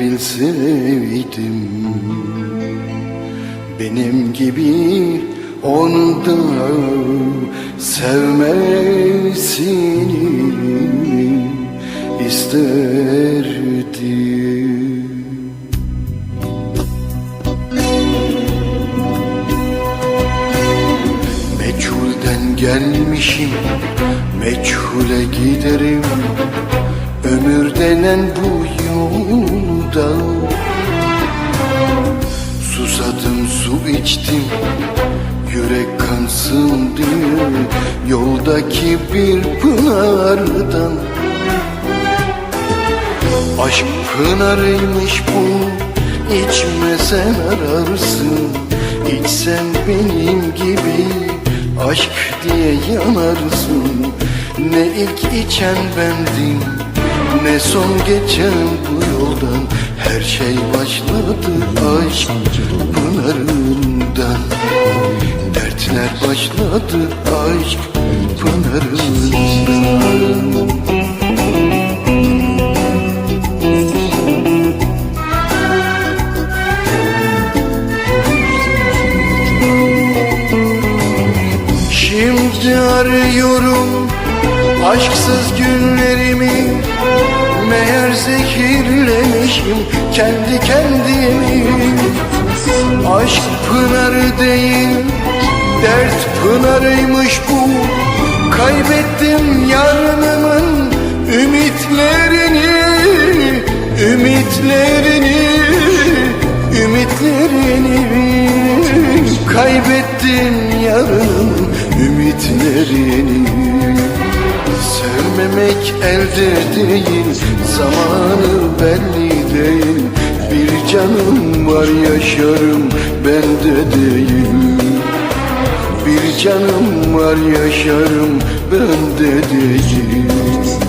bilseydim Benim gibi onu da sevmesini isterdim. Meçhulden gelmişim, meçhule giderim Ömür denen bu yolda Susadım su içtim, yürek kansın diye. Yoldaki bir pınardan Aşk pınarıymış bu İçmesen ararsın. İçsen benim gibi Aşk diye yanarsın. Ne ilk içen bendim Ne son geçen bu yoldan. Her şey başladı aşk pınarından. Dertler başladı aşk pınarından. Şimdi arıyorum aşksız günlerimi Meğer zehirlemişim kendi kendimi. Aşk pınarı değil dert pınarıymış bu. Kaybettim yarınımın ümitlerini Ümitlerini Ümitlerini. Kaybettim yarınımın ümitlerini Sevmemek elde değil Zamanı belli değil. Bir canım var yaşarım bende değil. Bir canım var yaşarım bende değil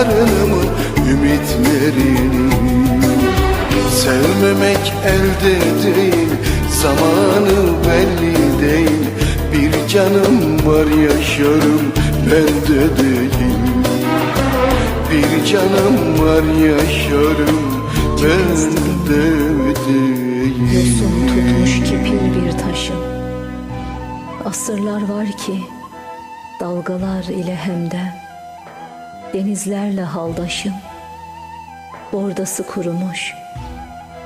yarınımın ümitlerini Sevmemek elde değil Zamanı belli değil. Bir canım var yaşarım bende değil. Bir canım var yaşarım bende Yosun tutmuş değil kipil bir taşım Asırlar var ki Dalgalar ile hemden Denizlerle haldaşım. Bordası kurumuş.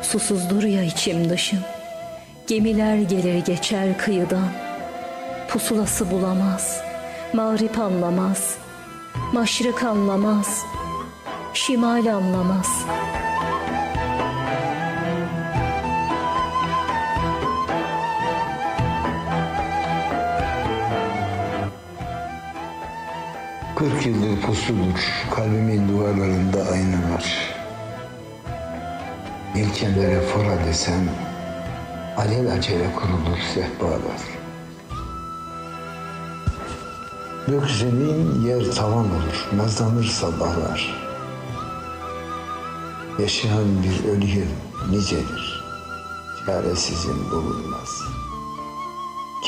Susuzdur ya içim dışım. Gemiler gelir geçer kıyıdan. Pusulası bulamaz. Mağrip anlamaz. Maşrık anlamaz. Şimal anlamaz Kırk yıldır pusludur, kalbimin duvarlarında ayna var. İlkelere fora desem alel acele kurulur sehpalar. Gök zemin yer tavan olur, nazlanır sabahlar. Yaşayan bir ölüyüm nicedir, çaresizim bulunmaz.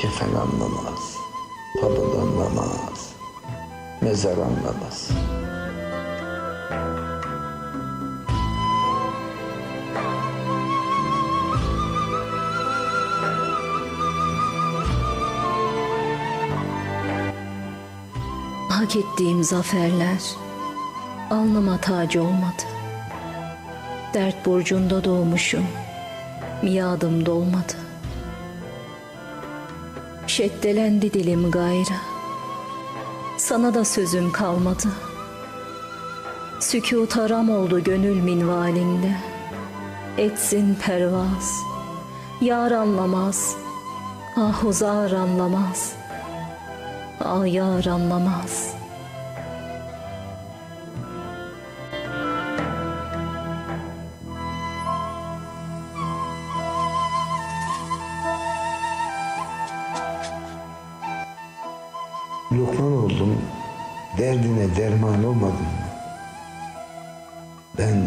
Kefen anlamaz, tabut anlamaz, mezar anlamaz. Hak ettiğim zaferler alnıma tac olmadı. Dert burcunda doğmuşum, miadım dolmadı. Şeddelendi dilim gayrı, sana da sözüm kalmadı. Sükût haram oldu gönül minvalinde, etsin pervaz, yar anlamaz, ahuzar anlamaz.'' ayar anlamaz.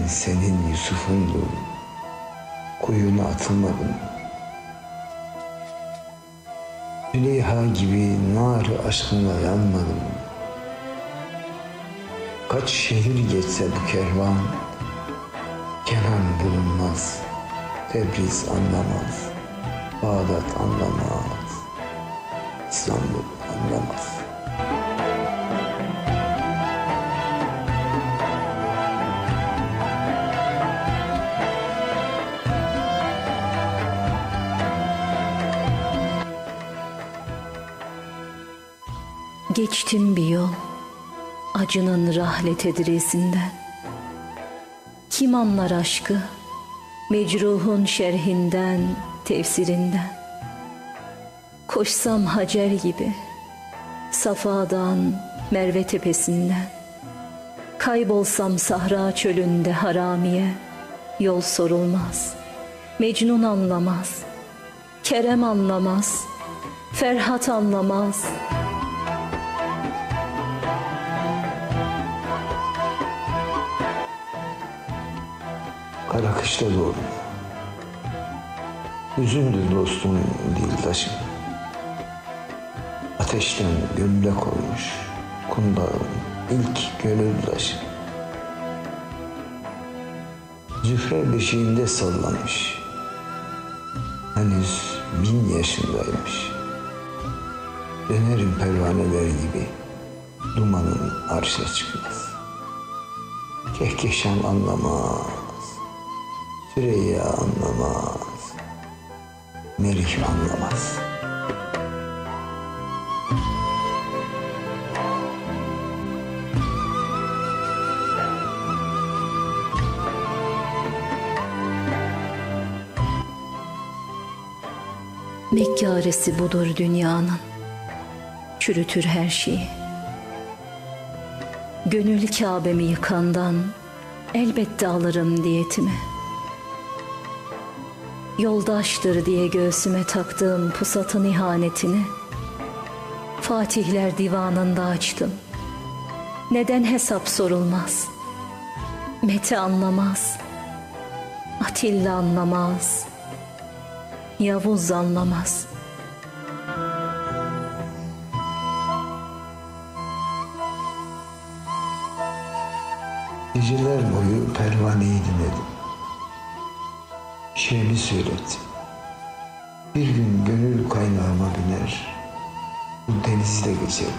Senin Yusuf'undum, kuyuna atılmadım? Züleyha gibi nar aşkına yanmadım? Kaç şehir geçse bu kervan, Kenan bulunmaz, Tebriz anlamaz, Bağdat anlamaz, İstanbul anlamaz. Geçtim bir yol, acının rahlet edrisinden. Kim anlar aşkı, mecruhun şerhinden, tefsirinden. Koşsam Hacer gibi, Safa'dan, Merve tepesinden. Kaybolsam Sahra çölünde haramiye, yol sorulmaz. Mecnun anlamaz, Kerem anlamaz, Ferhat anlamaz.'' Kara kışta doğdum. Üzündü dostum değil taşım. Ateşten gömlek olmuş kundağın ilk gönül taşı. Zühre beşiğinde sallamış. Henüz bin yaşındaymış. Dönerim pervaneler gibi dumanın arşa çıkmaz. Kehkeşan anlamaz. Süreyya anlamaz. Melik anlamaz. Mekkaresi budur dünyanın. Çürütür her şeyi. Gönül Kabe'mi yıkandan elbette alırım diyetimi. Yoldaştır diye göğsüme taktığım pusatın ihanetini Fatihler divanında açtım. Neden hesap sorulmaz? Mete anlamaz. Atilla anlamaz. Yavuz anlamaz. Şiirini söylettim. Bir gün gönül kaynağıma biner, bu denizi de geçerim.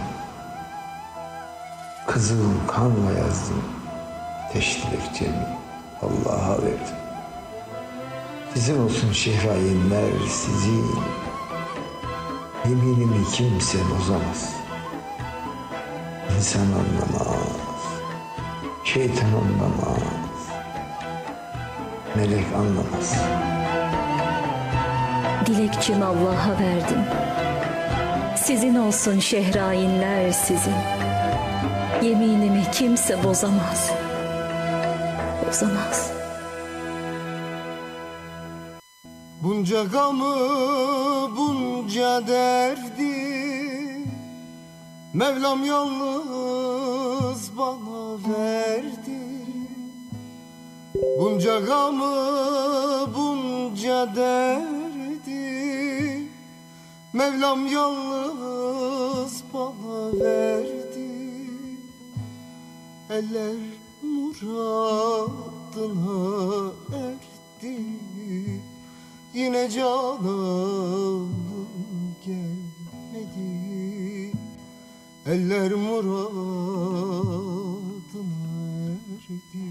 Kızıl kanla yazdım, ateş dilekçemi Allah'a verdim. Sizin olsun şehrayinler sizin, yeminimi kimse bozamaz. İnsan anlamaz, şeytan anlamaz, melek anlamaz. Dilekçimi Allah'a verdim. Sizin olsun şehrainler sizin. Yeminimi kimse bozamaz. Bozamaz. Bunca gamı bunca derdi Mevlam yalnız bana verdi Bunca gamı bunca derdi Mevlam yalnız bana verdi. Eller muradına erdi. Yine canım gelmedi. Eller muradına erdi.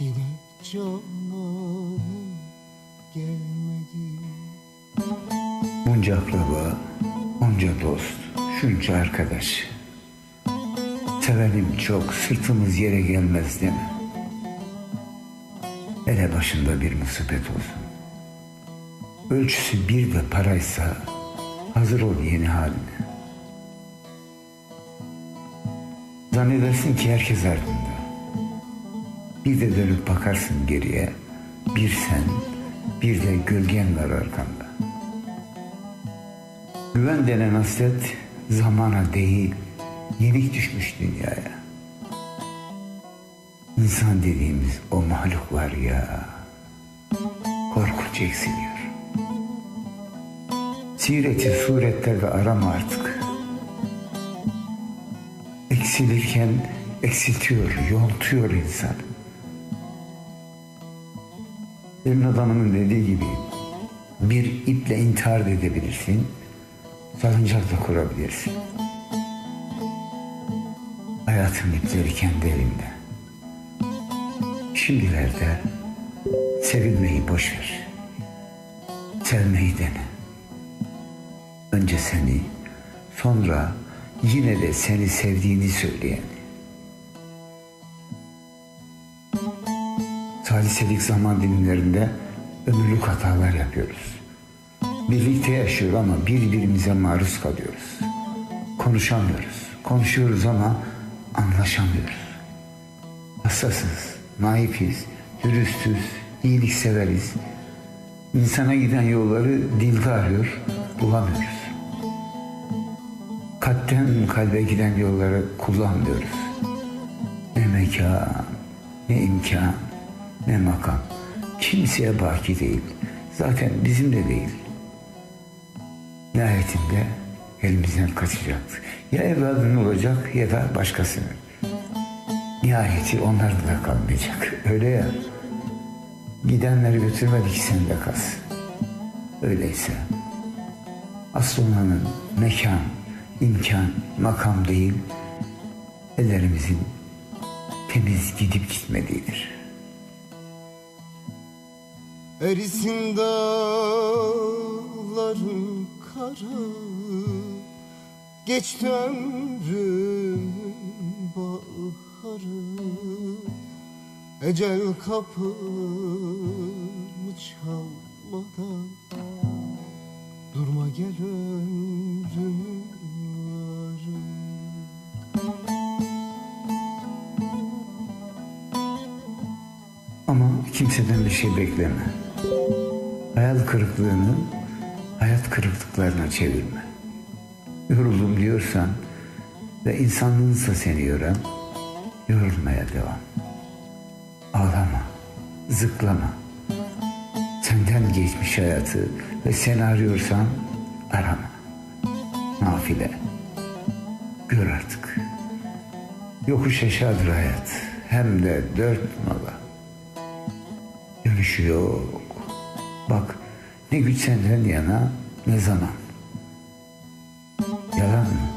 Yine canım Bunca akraba, onca dost, şunca arkadaş. Sevenim çok, sırtımız yere gelmez değil mi? Ele başında bir musibet olsun. Ölçüsü bir de paraysa hazır ol yeni haline. Zannedersin ki herkes ardında. Bir de dönüp bakarsın geriye. Bir sen, bir de gölgen var arkanda. Güven denen hasret zamana değil, yenik düşmüş dünyaya. İnsan dediğimiz o mahluk var ya, korkunç eksiliyor. Sireti suretlerde arama artık. Eksilirken eksiltiyor, yontuyor insan. Emin adamının dediği gibi bir iple intihar edebilirsin, salıncak da kurabilirsin. Hayatın ipleri kendi elinde. Şimdilerde sevilmeyi boş ver. Sevmeyi dene. Önce seni, sonra yine de seni sevdiğini söyleyen. Saliselik zaman dilimlerinde ömürlük hatalar yapıyoruz. Birlikte yaşıyor ama birbirimize maruz kalıyoruz. Konuşamıyoruz. Konuşuyoruz ama anlaşamıyoruz. Hassasız, naifiz, dürüstüz, iyilikseveriz. İnsana giden yolları dilde arıyor, bulamıyoruz. Kalpten kalbe giden yolları kullanmıyoruz. Ne mekan, ne imkan, ne makam. Kimseye baki değil. Zaten bizim de değil. Nihayetinde elimizden kaçacaktı. Ya evladın olacak ya da başkasının. Nihayeti onlarda da kalmayacak. Öyle ya. Gidenleri götürmedik sen de kalsın. Öyleyse asıl olanın mekan, imkan, makam değil, ellerimizin temiz gidip gitmediğidir. Erisin dağların karı Geçti ömrümün baharı Ecel kapımı çalmadan Durma gel ömrümün Ama kimseden bir şey bekleme. Hayal kırıklığını hayat kırıklıklarına çevirme. Yoruldum diyorsan ve insanlığınsa seni yoran, yorulmaya devam. Ağlama, zıklama. Senden geçmiş hayatı ve seni arıyorsan arama. Nafile. Gör artık. Yokuş aşağıdır hayat. Hem de dört nala. Dönüşü yok. Bak ne güç senden yana ne zaman. Yalan mı?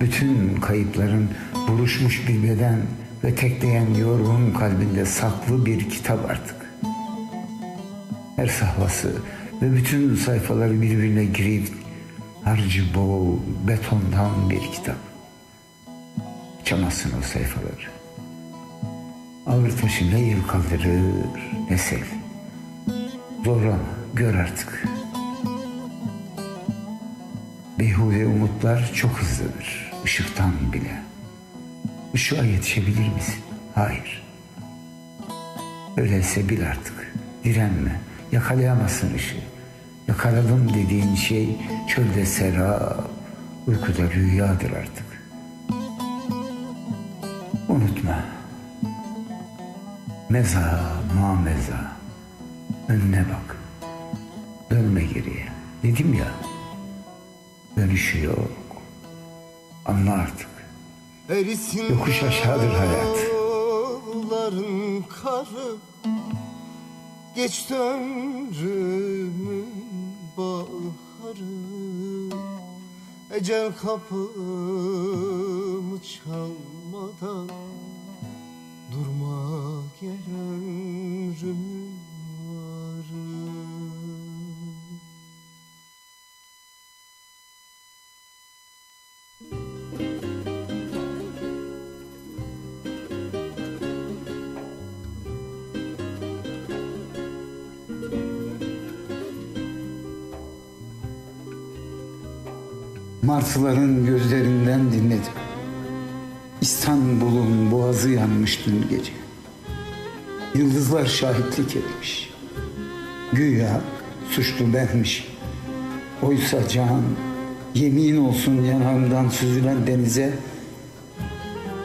Bütün kayıpların buluşmuş bir beden ve tekleyen yorgun kalbinde saklı bir kitap artık. Her sahvası ve bütün sayfaları birbirine girip harcı bol betondan bir kitap. Açamazsın o sayfaları. Ağır taşı ne yıl kaldırır ne sel. Zorlama gör artık. Beyhude umutlar çok hızlıdır. ışıktan bile. Işığa yetişebilir misin? Hayır. Öyleyse bil artık. Direnme. Yakalayamazsın ışığı. Yakaladım dediğin şey çölde serap, uykuda rüyadır artık. Unutma. Meza, ma meza. Önüne bak. Dönme geriye. Dedim ya. Dönüşü yok. Anla artık. Yokuş aşağıdır hayat. karı Geç ömrümün baharı Ecel kapımı çalmadan Durma gel ömrümün Martıların gözlerinden dinledim. İstanbul'un boğazı yanmış dün gece. Yıldızlar şahitlik etmiş. Güya suçlu benmiş. Oysa can, yemin olsun yanağımdan süzülen denize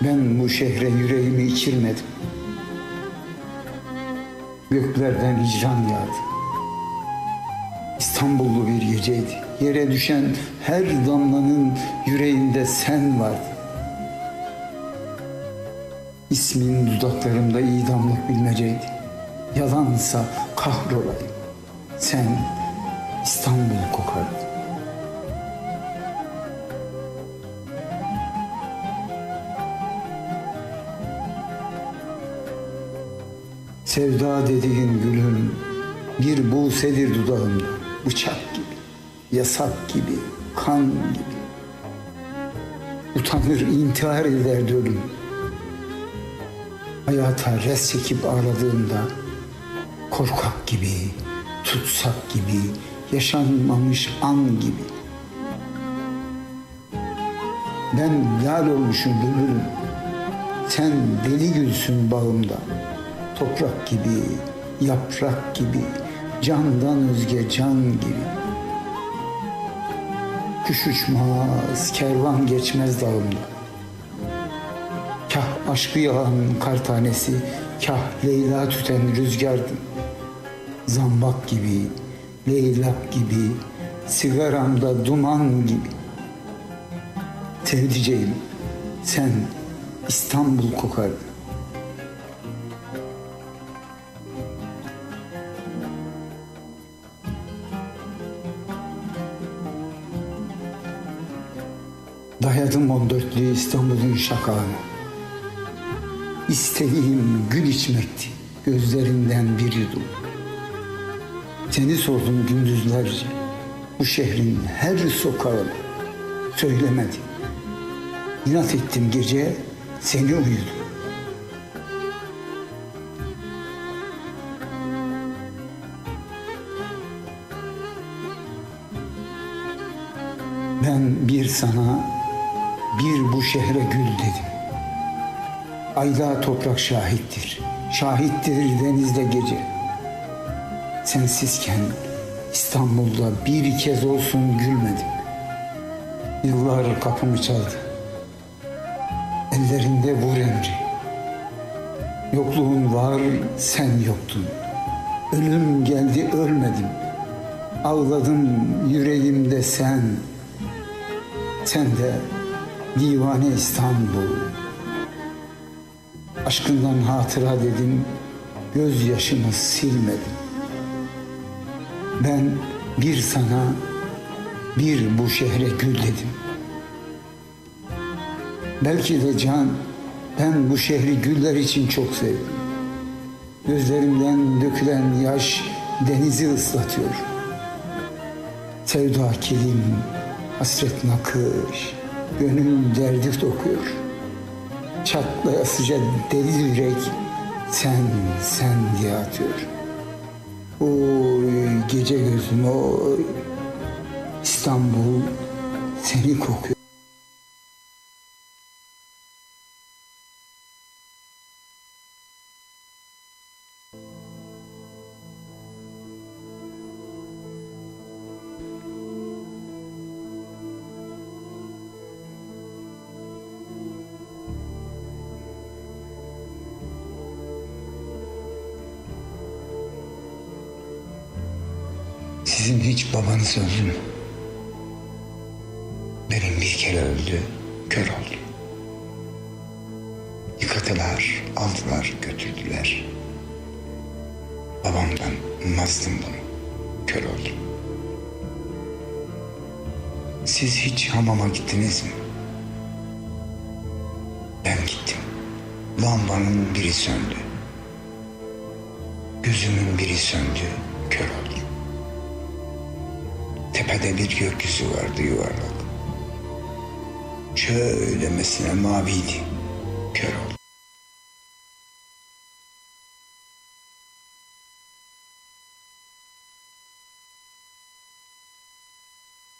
ben bu şehre yüreğimi içirmedim. Göklerden hicran yağdı. İstanbullu bir geceydi. Yere düşen her damlanın yüreğinde sen vardın. İsmin dudaklarımda idamlık bilmeceydi. Yalansa kahrolayım. Sen İstanbul kokardın. Sevda dediğin gülüm bir busedir dudağımda. Bıçak gibi, yasak gibi, kan gibi. Utanır intihar eder ölüm. Hayata res çekip ağladığımda korkak gibi, tutsak gibi, yaşanmamış an gibi. Ben lal olmuşum bülbülüm. Sen deli gülsün bağımda. Toprak gibi, yaprak gibi, candan özge can gibi. Kuş uçmaz, kervan geçmez dağımda. Kah aşkı yağan kar tanesi, kah Leyla tüten rüzgardın. Zambak gibi, leylak gibi, sigaramda duman gibi. Sevdiceğim, sen İstanbul kokardın. Dayadım on dörtlüğü İstanbul'un şakağına. İstediğim gül içmekti gözlerinden bir yudum. Seni sordum gündüzlerce bu şehrin her sokağına. Söylemedim. İnat ettim gece seni uyudum. Ben bir sana, bir bu şehre gül dedim. Ayla toprak şahittir. Şahittir denizde gece. Sensizken İstanbul'da bir kez olsun gülmedim. Yıllar kapımı çaldı. Ellerinde vur emri. Yokluğun var, sen yoktun. Ölüm geldi, ölmedim. Ağladım yüreğimde sen. Sen de divane İstanbul. Aşkından hatıra dedim, gözyaşımı silmedim. Ben bir sana, bir bu şehre gül dedim. Belki de can, ben bu şehri güller için çok sevdim. Gözlerimden dökülen yaş denizi ıslatıyor. Sevda kilim, hasret nakış, gönül derdi dokuyor. Çatlayasıca deli yürek sen, sen diye atıyor. Oy gece gözüm oy, İstanbul seni kokuyor. Mü? Benim bir kere öldü, kör oldu. Yıkadılar, aldılar, götürdüler. Babamdan mazdım bunu, kör oldum. Siz hiç hamama gittiniz mi? Ben gittim. Lambanın biri söndü. Gözümün biri söndü, kör oldum. Tepede bir gökyüzü vardı yuvarlak. Şöylemesine maviydi, kör.